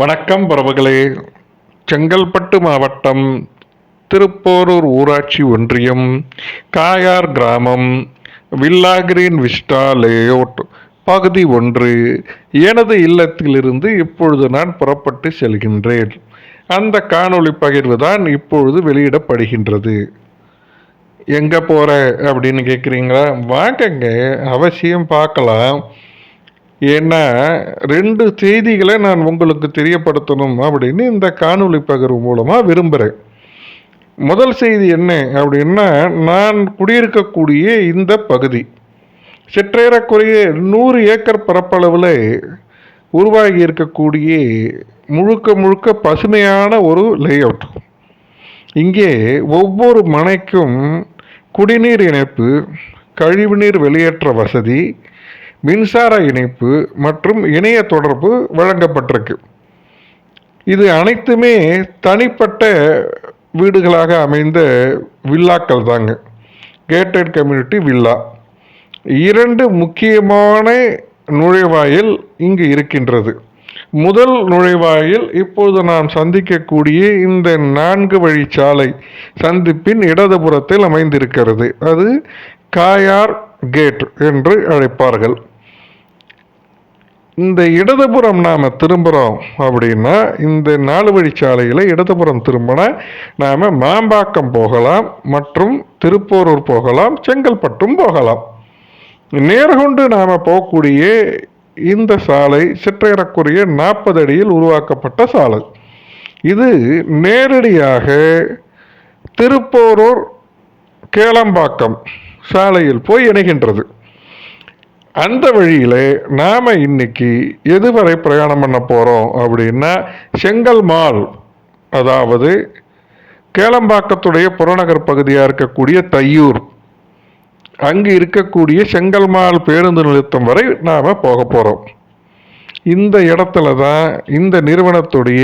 வணக்கம் பரவகளே. செங்கல்பட்டு மாவட்டம் திருப்போரூர் ஊராட்சி ஒன்றியம் காயார் கிராமம் வில்லா கிரீன் விஸ்டா லேஅவுட் பகுதி ஒன்று. எனது இல்லத்திலிருந்து இப்பொழுது நான் புறப்பட்டு செல்கின்றேன். அந்த காணொளி பகிர்வு தான் இப்பொழுது வெளியிடப்படுகின்றது. எங்கே போகிற அப்படின்னு கேட்குறீங்களா வாங்கங்க. அவசியம் பார்க்கலாம். ஏன்னா ரெண்டு செய்திகளை நான் உங்களுக்கு தெரியப்படுத்தணும் அப்படின்னு இந்த காணொளி பகிர்வு மூலமாக விரும்புகிறேன் முதல் செய்தி என்ன அப்படின்னா நான் குடியிருக்கக்கூடிய இந்த பகுதி. சிற்றேறக்குறைய நூறு ஏக்கர் பரப்பளவில் உருவாகி இருக்கக்கூடிய முழுக்க முழுக்க பசுமையான ஒரு லேஅவுட் இங்கே ஒவ்வொரு மனைக்கும் குடிநீர் இணைப்பு கழிவுநீர் வெளியேற்ற வசதி மின்சார இணைப்பு மற்றும் இணைய தொடர்பு வழங்கப்பட்டிருக்கு. இது அனைத்துமே தனிப்பட்ட வீடுகளாக அமைந்த வில்லாக்கள் தாங்க. கேட்டட் கம்யூனிட்டி வில்லா இரண்டு முக்கியமான நுழைவாயில் இங்கு இருக்கின்றது. முதல் நுழைவாயில் இப்போது நாம் சந்திக்கக்கூடிய இந்த நான்கு வழிச்சாலை சந்திப்பின் இடதுபுறத்தில் அமைந்திருக்கிறது. அது காயார் கேட் என்று அழைப்பார்கள். இந்த இடதுபுறம் நாம் திரும்புகிறோம் அப்படின்னா இந்த நாலு வழிச்சாலையில் இடதுபுறம் திரும்பினா நாம் மாம்பாக்கம் போகலாம் மற்றும் திருப்போரூர் போகலாம் செங்கல்பட்டும் போகலாம். நேர்கொண்டு நாம் போகக்கூடிய இந்த சாலை சிற்றேறக்குரிய நாற்பது அடியில் உருவாக்கப்பட்ட சாலை. இது நேரடியாக திருப்போரூர் கேளம்பாக்கம் சாலையில் போய் இணைகின்றது. அந்த வழியில் நாம் இன்னைக்கு எதுவரை பிரயாணம் பண்ண போகிறோம் அப்படின்னா செங்கல் மால் அதாவது கேளம்பாக்கத்துடைய புறநகர் பகுதியாக இருக்கக்கூடிய தையூர். அங்கு இருக்கக்கூடிய செங்கல்மால் பேருந்து நிறுத்தம் வரை நாம் போக போகிறோம் இந்த இடத்துல தான் இந்த நிறுவனத்துடைய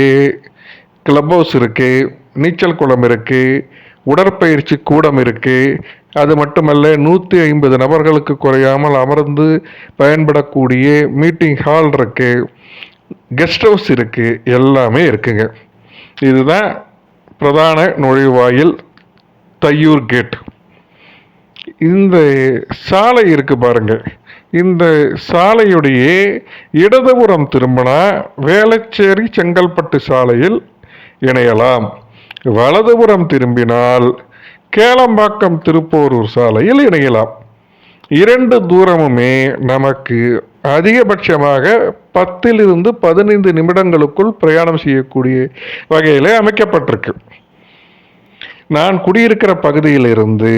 கிளப் ஹவுஸ் இருக்குது நீச்சல் குளம் இருக்குது உடற்பயிற்சி கூடம் இருக்குது அது மட்டுமல்ல நூற்றி ஐம்பது நபர்களுக்கு குறையாமல் அமர்ந்து பயன்படக்கூடிய மீட்டிங் ஹால் இருக்குது கெஸ்ட் ஹவுஸ் இருக்குது எல்லாமே இருக்குங்க. இதுதான் பிரதான நுழைவாயில் தையூர் கேட். இந்த சாலை இருக்கு பாருங்க. இந்த சாலையுடைய இடதுபுறம் திரும்பினா வேளச்சேரி செங்கல்பட்டு சாலையில் இணையலாம். வலதுபுறம் திரும்பினால் கேளம்பாக்கம் திருப்போரூர் சாலையில் இணையலாம். இரண்டு தூரமுமே நமக்கு அதிகபட்சமாக பத்திலிருந்து பதினைந்து நிமிடங்களுக்குள் பிரயாணம் செய்யக்கூடிய வகையில் அமைக்கப்பட்டிருக்கு. நான் குடியிருக்கிற பகுதியிலிருந்து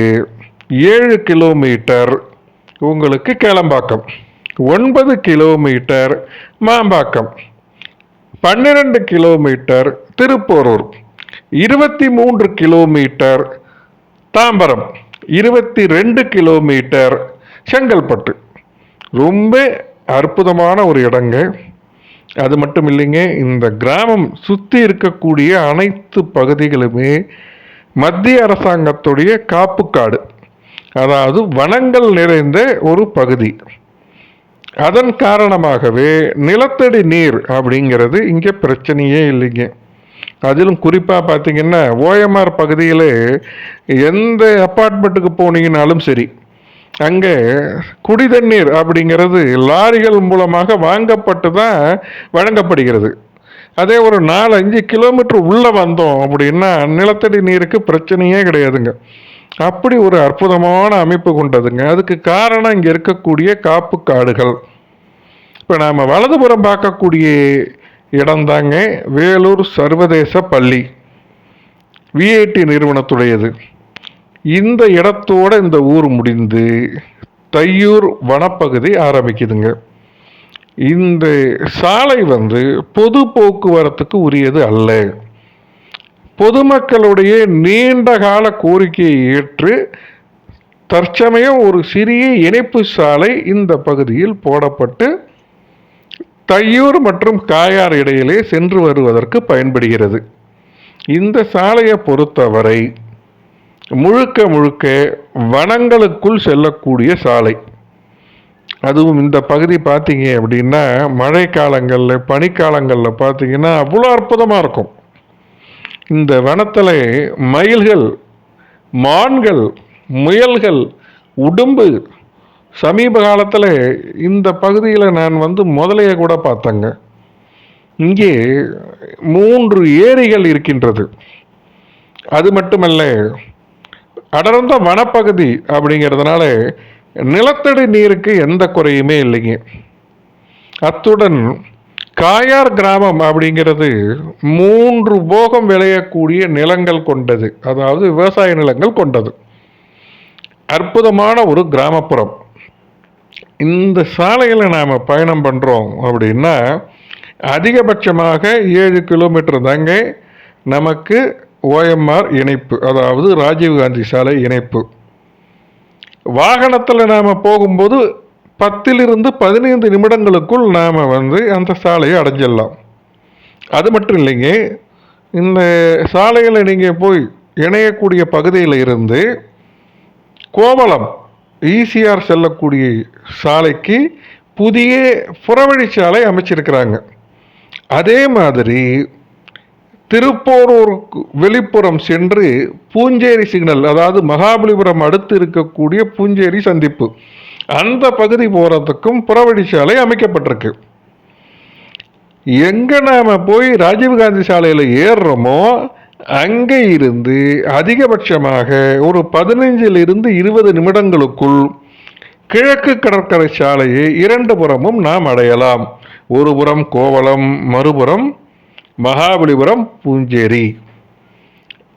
ஏழு கிலோமீட்டர் உங்களுக்கு கேளம்பாக்கம் ஒன்பது கிலோமீட்டர் மாம்பாக்கம் பன்னிரண்டு கிலோமீட்டர் திருப்போரூர் இருபத்தி மூன்று கிலோமீட்டர் தாம்பரம் இருபத்தி ரெண்டு கிலோமீட்டர் செங்கல்பட்டு. ரொம்ப அற்புதமான ஒரு இடங்க. அது மட்டும் இல்லைங்க இந்த கிராமம் சுற்றி இருக்கக்கூடிய அனைத்து பகுதிகளுமே மத்திய அரசாங்கத்துடைய காப்புக்காடு. அதாவது வனங்கள் நிறைந்த ஒரு பகுதி. அதன் காரணமாகவே நிலத்தடி நீர் அப்படிங்கிறது இங்கே பிரச்சனையே இல்லைங்க. அதிலும் குறிப்பாக பார்த்தீங்கன்னா ஓஎம்ஆர் பகுதியில் எந்த அப்பார்ட்மெண்ட்டுக்கு போனீங்கனாலும் சரி அங்கே குடி தண்ணீர் அப்படிங்கிறது லாரிகள் மூலமாக வாங்கப்பட்டு தான் வழங்கப்படுகிறது. அதே ஒரு நாலு அஞ்சு கிலோமீட்டர் உள்ளே வந்தோம் அப்படின்னா நிலத்தடி நீருக்கு பிரச்சனையே கிடையாதுங்க. அப்படி ஒரு அற்புதமான அமைப்பு கொண்டதுங்க. அதுக்கு காரணம் இங்கே இருக்கக்கூடிய காப்பு காடுகள். இப்போ நாம் வலதுபுறம் பார்க்கக்கூடிய இடம்தாங்க வேலூர் சர்வதேச பள்ளி. விஐடி நிறுவனத்துடையது. இந்த இடத்தோட இந்த ஊர் முடிந்து தையூர் வனப்பகுதி ஆரம்பிக்குதுங்க. இந்த சாலை வந்து பொது போக்குவரத்துக்கு உரியது அல்ல. பொதுமக்களுடைய நீண்ட கால கோரிக்கையை ஏற்று தற்சமயம் ஒரு சிறிய இணைப்பு சாலை இந்த பகுதியில் போடப்பட்டு தையூர் மற்றும் காயார் இடையிலே சென்று வருவதற்கு பயன்படுகிறது. இந்த சாலையை பொறுத்தவரை முழுக்க முழுக்க வனங்களுக்குள் செல்லக்கூடிய சாலை. அதுவும் இந்த பகுதி பார்த்தீங்க அப்படின்னா மழை காலங்களில் பனிக்காலங்களில் பார்த்தீங்கன்னா அவ்வளோ அற்புதமாக இருக்கும். இந்த வனத்தில் மயில்கள் மான்கள் முயல்கள் உடும்பு சமீப காலத்தில் இந்த பகுதியில் நான் வந்து முதலையை கூட பார்த்தேங்க. இங்கே மூன்று ஏரிகள் இருக்கின்றது. அது மட்டுமல்ல அடர்ந்த வனப்பகுதி அப்படிங்கிறதுனால நிலத்தடி நீருக்கு எந்த குறையுமே இல்லைங்க. அத்துடன் காயார் கிராமம் அப்படிங்கிறது மூன்று போகம் விளையக்கூடிய நிலங்கள் கொண்டது. அதாவது விவசாய நிலங்கள் கொண்டது. அற்புதமான ஒரு கிராமப்புறம். இந்த சாலையில் நாம் பயணம் பண்ணுறோம் அப்படின்னா அதிகபட்சமாக ஏழு கிலோமீட்டர் தாங்க நமக்கு ஓஎம்ஆர் இணைப்பு அதாவது ராஜீவ்காந்தி சாலை இணைப்பு. வாகனத்தில் நாம் போகும்போது பத்திலிருந்து பதினைந்து நிமிடங்களுக்குள் நாம் வந்து அந்த சாலையை அடைஞ்சிடலாம். அது மட்டும் இல்லைங்க இந்த சாலையில் நீங்கள் போய் இணையக்கூடிய பகுதியில் இருந்து கோவளம் ஈசிஆர் செல்லக்கூடிய சாலைக்கு புதிய புறவழிச்சாலை அமைச்சிருக்கிறாங்க. அதே மாதிரி திருப்போரூருக்கு வெளிப்புறம் சென்று பூஞ்சேரி சிக்னல் அதாவது மகாபலிபுரம் அடுத்து இருக்கக்கூடிய பூஞ்சேரி சந்திப்பு அந்த பகுதி போகிறதுக்கும் புறவழிச்சாலை அமைக்கப்பட்டிருக்கு. எங்கே நாம் போய் ராஜீவ்காந்தி சாலையில் ஏறுறோமோ அங்கே இருந்து அதிகபட்சமாக ஒரு பதினைஞ்சிலிருந்து இருபது நிமிடங்களுக்குள் கிழக்கு கடற்கரை சாலையை இரண்டு புறமும் நாம் அடையலாம். ஒரு புறம் கோவளம் மறுபுறம் மகாபலிபுரம் பூஞ்சேரி.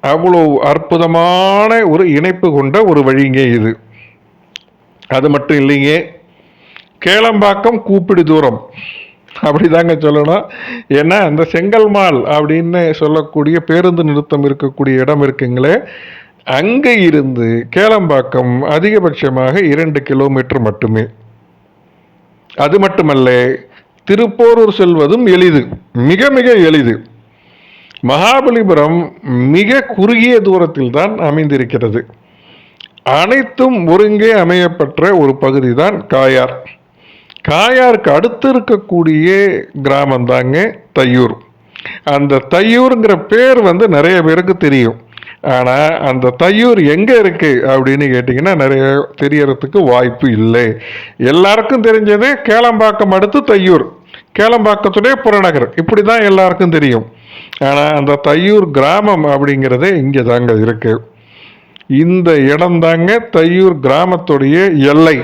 அவ்வளோ அற்புதமான ஒரு இணைப்பு கொண்ட ஒரு வழிங்க இது. அது மட்டும் இல்லைங்க. கேளம்பாக்கம் கூப்பிடு தூரம். அப்படி தாங்க சொல்லணும். ஏன்னா அந்த செங்கல் மால் அப்படின்னு சொல்லக்கூடிய பேருந்து நிறுத்தம் இருக்கக்கூடிய இடம் இருக்குங்களே அங்கே இருந்து கேளம்பாக்கம் அதிகபட்சமாக இரண்டு கிலோமீட்டர் மட்டுமே. அது மட்டுமல்ல திருப்போரூர் செல்வதும் எளிது மிக மிக எளிது. மகாபலிபுரம் மிக குறுகிய தூரத்தில் தான் அமைந்திருக்கிறது. அனைத்தும் ஒருங்கே அமையப்பெற்ற ஒரு பகுதி தான் காயார். காயாருக்கு அடுத்து இருக்கக்கூடிய கிராமம் தாங்க தையூர். அந்த தையூருங்கிற பேர் வந்து நிறைய பேருக்கு தெரியும். ஆனால் அந்த தையூர் எங்கே இருக்குது அப்படின்னு கேட்டிங்கன்னா நிறைய தெரியறதுக்கு வாய்ப்பு இல்லை. எல்லாருக்கும் தெரிஞ்சது கேளம்பாக்கம் அடுத்து தையூர். கேளம்பாக்கத்துடைய புறநகர். இப்படி தான் எல்லாருக்கும் தெரியும். ஆனால் அந்த தையூர் கிராமம் அப்படிங்கிறதே இங்கே தாங்க இருக்கு. இந்த இடம் தாங்க தையூர் கிராமத்துடைய எல்லை.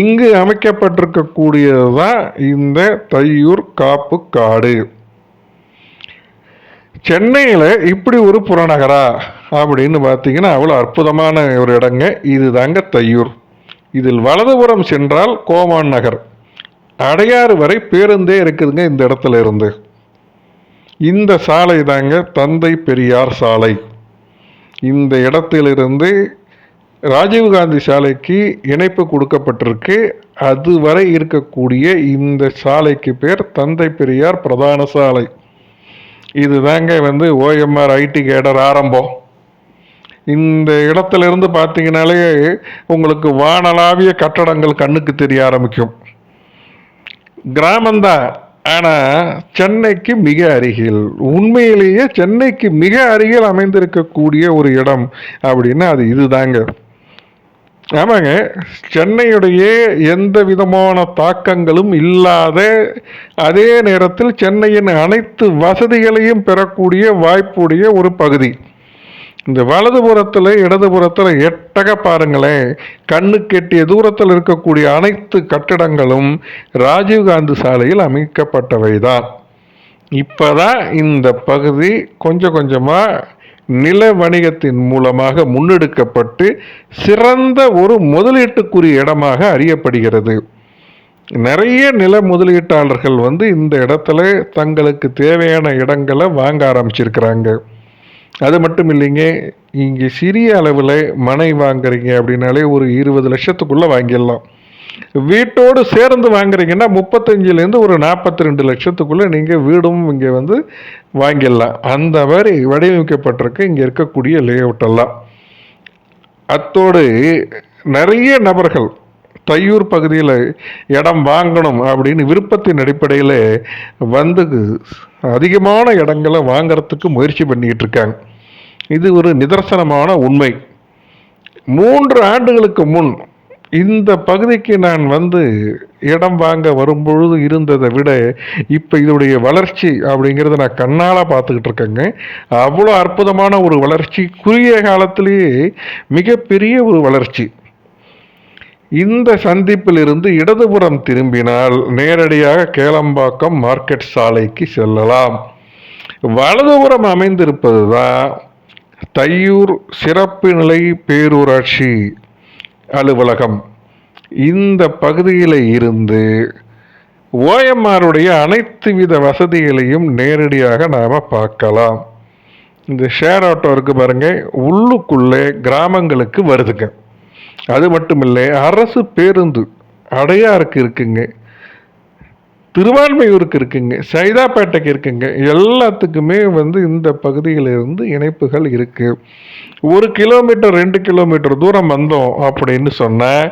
இங்கு அமைக்கப்பட்டிருக்கக்கூடியது தான் இந்த தையூர் காப்பு காடு. சென்னையில் இப்படி ஒரு புறநகரா அப்படின்னு பார்த்தீங்கன்னா அவ்வளோ அற்புதமான ஒரு இடங்க. இது தாங்க தையூர். இதில் வலதுபுறம் சென்றால் கோமான் நகர். அடையாறு வரை பேருந்தே இருக்குதுங்க இந்த இடத்துல இருந்து. இந்த சாலை தாங்க தந்தை பெரியார் சாலை. இந்த இடத்திலிருந்து ராஜீவ்காந்தி சாலைக்கு இணைப்பு கொடுக்கப்பட்டிருக்கு. அதுவரை இருக்கக்கூடிய இந்த சாலைக்கு பேர் தந்தை பெரியார் பிரதான சாலை. இது தாங்க வந்து ஓஎம்ஆர் ஐடி கேடர் ஆரம்பம். இந்த இடத்துல இருந்து பார்த்தீங்கனாலே உங்களுக்கு வானளாவிய கட்டடங்கள் கண்ணுக்கு தெரிய ஆரம்பிக்கும். கிராமந்தான் ஆனால் சென்னைக்கு மிக அருகில் உண்மையிலேயே சென்னைக்கு மிக அருகில் அமைந்திருக்கக்கூடிய ஒரு இடம் அப்படின்னா அது இதுதாங்க. ஆமாங்க. சென்னையுடைய எந்த விதமான தாக்கங்களும் இல்லாத அதே நேரத்தில் சென்னையின் அனைத்து வசதிகளையும் பெறக்கூடிய வாய்ப்புடைய ஒரு பகுதி. இந்த வலதுபுறத்தில் இடதுபுறத்தில் எட்டக பாருங்களேன். கண்ணு கெட்டிய தூரத்தில் இருக்கக்கூடிய அனைத்து கட்டிடங்களும் ராஜீவ்காந்தி சாலையில் அமைக்கப்பட்டவை தான் இப்போதான் இந்த பகுதி கொஞ்சம் கொஞ்சமாக நில வணிகத்தின் மூலமாக முன்னெடுக்கப்பட்டு சிறந்த ஒரு முதலீட்டுக்குரிய இடமாக அறியப்படுகிறது. நிறைய நில முதலீட்டாளர்கள் வந்து இந்த இடத்துல தங்களுக்கு தேவையான இடங்களை வாங்க ஆரம்பிச்சிருக்கிறாங்க. அது மட்டும் இல்லைங்க இங்கே சிறிய அளவில் மனை வாங்குறீங்க அப்படின்னாலே ஒரு இருபது லட்சத்துக்குள்ளே வாங்கிடலாம். வீட்டோடு சேர்ந்து வாங்குறீங்கன்னா முப்பத்தஞ்சிலேருந்து ஒரு நாற்பத்தி ரெண்டு லட்சத்துக்குள்ளே நீங்கள் வீடும் இங்கே வந்து வாங்கிடலாம். அந்த மாதிரி வடிவமைக்கப்பட்டிருக்கு. இங்கே இருக்கக்கூடிய லே அவுட்டெல்லாம் அத்தோடு நிறைய நபர்கள் தையூர் பகுதியில் இடம் வாங்கணும் அப்படின்னு விருப்பத்தின் அடிப்படையில் வந்து அதிகமான இடங்களை வாங்குறதுக்கு முயற்சி பண்ணிக்கிட்டு இருக்காங்க. இது ஒரு நிதர்சனமான உண்மை. மூன்று ஆண்டுகளுக்கு முன் இந்த பகுதிக்கு நான் வந்து இடம் வாங்க வரும்பொழுது இருந்ததை விட இப்போ இதோடைய வளர்ச்சி அப்படிங்கிறத நான் கண்ணால் பார்த்துக்கிட்டு இருக்கேங்க. அவ்வளோ அற்புதமான ஒரு வளர்ச்சி குறுகிய காலத்திலேயே மிகப்பெரிய ஒரு வளர்ச்சி. இந்த சந்திப்பிலிருந்து இடதுபுறம் திரும்பினால் நேரடியாக கேளம்பாக்கம் மார்க்கெட் சாலைக்கு செல்லலாம். வலதுபுறம் அமைந்திருப்பது தான் தையூர் சிறப்பு நிலை பேரூராட்சி அலுவலகம். இந்த பகுதியில் இருந்து ஓஎம்ஆருடைய அனைத்து வித வசதிகளையும் நேரடியாக நாம் பார்க்கலாம். இந்த ஷேர் ஆட்டோ இருக்குது பாருங்கள் உள்ளுக்குள்ளே கிராமங்களுக்கு வருதுங்க. அது மட்டும் இல்லை அரசு பேருந்து அடையாருக்கு இருக்குங்க. திருவான்மையூருக்கு இருக்குங்க சைதாப்பேட்டைக்கு இருக்குங்க. எல்லாத்துக்குமே வந்து இந்த பகுதியிலிருந்து இணைப்புகள் இருக்குது ஒரு கிலோமீட்டர் ரெண்டு கிலோமீட்டர் தூரம் வந்தோம் அப்படின்னு சொன்னால்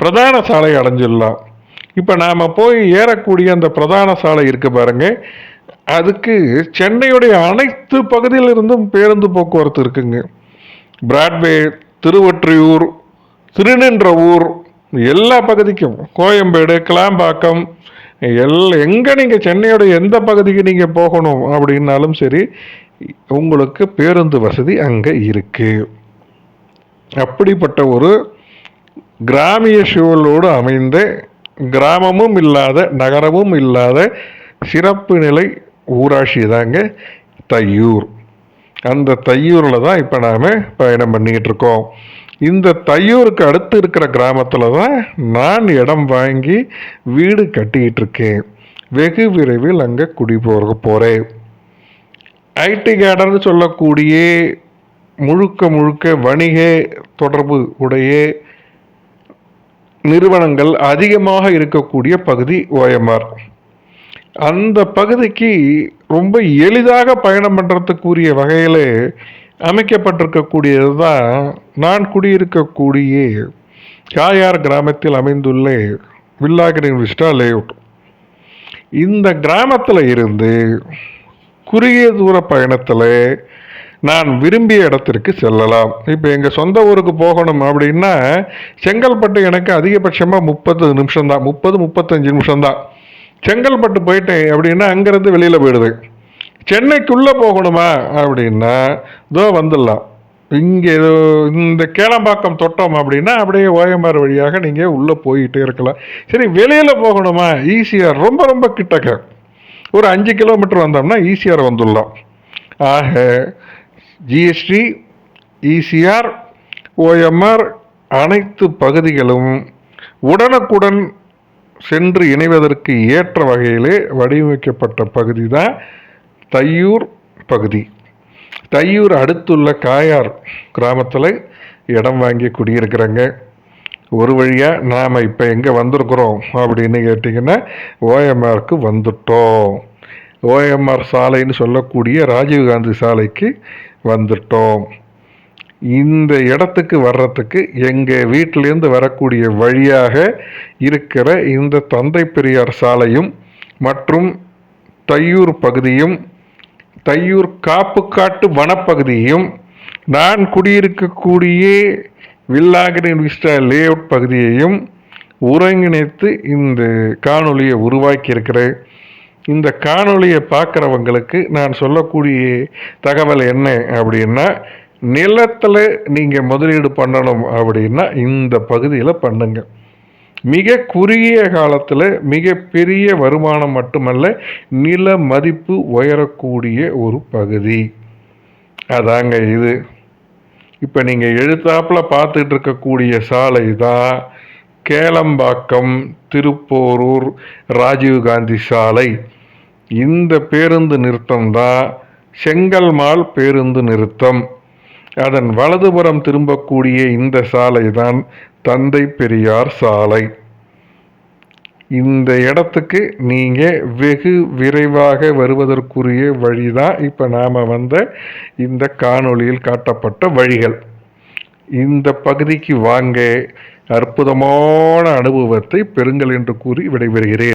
பிரதான சாலை அடைஞ்சிடலாம். இப்போ நாம் போய் ஏறக்கூடிய அந்த பிரதான சாலை இருக்கு பாருங்க. அதுக்கு சென்னையுடைய அனைத்து பகுதியிலிருந்தும் பேருந்து போக்குவரத்து இருக்குங்க. பிராட்வே திருவொற்றியூர் திருநின்ற ஊர் எல்லா பகுதிக்கும் கோயம்பேடு கிளாம்பாக்கம் எல் எங்கே நீங்கள் சென்னையோட எந்த பகுதிக்கு நீங்கள் போகணும் அப்படின்னாலும் சரி உங்களுக்கு பேருந்து வசதி அங்கே இருக்குது அப்படிப்பட்ட ஒரு கிராமிய சூழலோடு அமைந்த கிராமமும் இல்லாத நகரமும் இல்லாத சிறப்பு நிலை ஊராட்சி தாங்க தையூர். அந்த தையூரில் தான் இப்போ நாம் பயணம் பண்ணிக்கிட்டு இருக்கோம். இந்த தையூருக்கு அடுத்து இருக்கிற கிராமத்தில் தான் நான் இடம் வாங்கி வீடு கட்டிக்கிட்டு இருக்கேன். வெகு விரைவில் அங்கே குடி போக போகிறேன் ஐடி கேடர்னு சொல்லக்கூடிய முழுக்க முழுக்க வணிக தொடர்பு உடைய நிறுவனங்கள் அதிகமாக இருக்கக்கூடிய பகுதி ஓஎம்ஆர் அந்த பகுதிக்கு ரொம்ப எளிதாக பயணம் பண்ணுறதுக்குரிய வகையில் அமைக்கப்பட்டிருக்கக்கூடியது தான் நான் குடியிருக்கக்கூடிய காயார் கிராமத்தில் அமைந்துள்ள வில்லாகிரின் விஸ்டா லேஅவுட். இந்த கிராமத்தில் இருந்து குறுகிய தூர பயணத்தில் நான் விரும்பிய இடத்திற்கு செல்லலாம். இப்போ எங்கள் சொந்த ஊருக்கு போகணும் அப்படின்னா செங்கல்பட்டு எனக்கு அதிகபட்சமாக முப்பது நிமிஷம்தான். முப்பது முப்பத்தஞ்சு நிமிஷம்தான். செங்கல்பட்டு போயிட்டேன் அப்படின்னா அங்கேருந்து வெளியில் போயிடுது சென்னைக்குள்ளே போகணுமா அப்படின்னா இதோ வந்துடலாம். இங்கே இந்த கேளம்பாக்கம் தொட்டோம் அப்படின்னா அப்படியே ஓயம்பார் வழியாக நீங்கள் உள்ளே போயிட்டே இருக்கலாம். சரி வெளியில் போகணுமா? ஈஸியாக ரொம்ப ரொம்ப கிட்டக்க. ஒரு அஞ்சு கிலோமீட்டர் வந்தோம்னா ஈஸியாக வந்துடலாம். ஆக ஜிஎஸ்டி இசிஆர் ஓஎம்ஆர் அனைத்து பகுதிகளும் உடனுக்குடன் சென்று இணைவதற்கு ஏற்ற வகையிலே வடிவமைக்கப்பட்ட பகுதி தான் தையூர் பகுதி. தையூர் அடுத்துள்ள காயார் கிராமத்தில் இடம் வாங்கி குடியிருக்கிறேங்க. ஒரு வழியாக நாம் இப்போ எங்கே வந்திருக்கிறோம் அப்படின்னு கேட்டிங்கன்னா ஓஎம்ஆருக்கு வந்துட்டோம். ஓஎம்ஆர் சாலைன்னு சொல்லக்கூடிய ராஜீவ்காந்தி சாலைக்கு வந்துட்டோம். இந்த இடத்துக்கு வர்றதுக்கு எங்கள் வீட்டிலேருந்து வரக்கூடிய வழியாக இருக்கிற இந்த தந்தை பெரியார் சாலையும் மற்றும் தையூர் பகுதியும் தையூர் காப்புக்காட்டு வனப்பகுதியும் நான் குடியிருக்கக்கூடிய வில்லாகிரின் விஸ்டா லேஅவுட் பகுதியையும் ஒருங்கிணைத்து இந்த காணொலியை உருவாக்கியிருக்கிறேன். இந்த காணொலியை பார்க்குறவங்களுக்கு நான் சொல்லக்கூடிய தகவல் என்ன அப்படின்னா நிலத்தில் நீங்கள் முதலீடு பண்ணணும் அப்படின்னா இந்த பகுதியில் பண்ணுங்கள் மிக குறுகிய காலத்தில் மிகப்பெரிய வருமானம் மட்டுமல்ல நில மதிப்பு உயரக்கூடிய ஒரு பகுதி. அதாங்க இது. இப்போ நீங்கள் எழுத்தாப்பில் பார்த்துட்டு இருக்கக்கூடிய சாலை தான் கேளம்பாக்கம் திருப்போரூர் ராஜீவ்காந்தி சாலை. இந்த பேருந்து நிறுத்தம் தான் செங்கல்மால் பேருந்து நிறுத்தம். அதன் வலதுபுறம் திரும்பக்கூடிய இந்த சாலை தான் தந்தை பெரியார் சாலை. இந்த இடத்துக்கு நீங்கள் வெகு விரைவாக வருவதற்குரிய வழி தான் இப்போ நாம் வந்த இந்த காணொளியில் காட்டப்பட்ட வழிகள். இந்த பகுதிக்கு வாங்க அற்புதமான அனுபவத்தை பெறுங்கள் என்று கூறி விடைபெறுகிறேன்.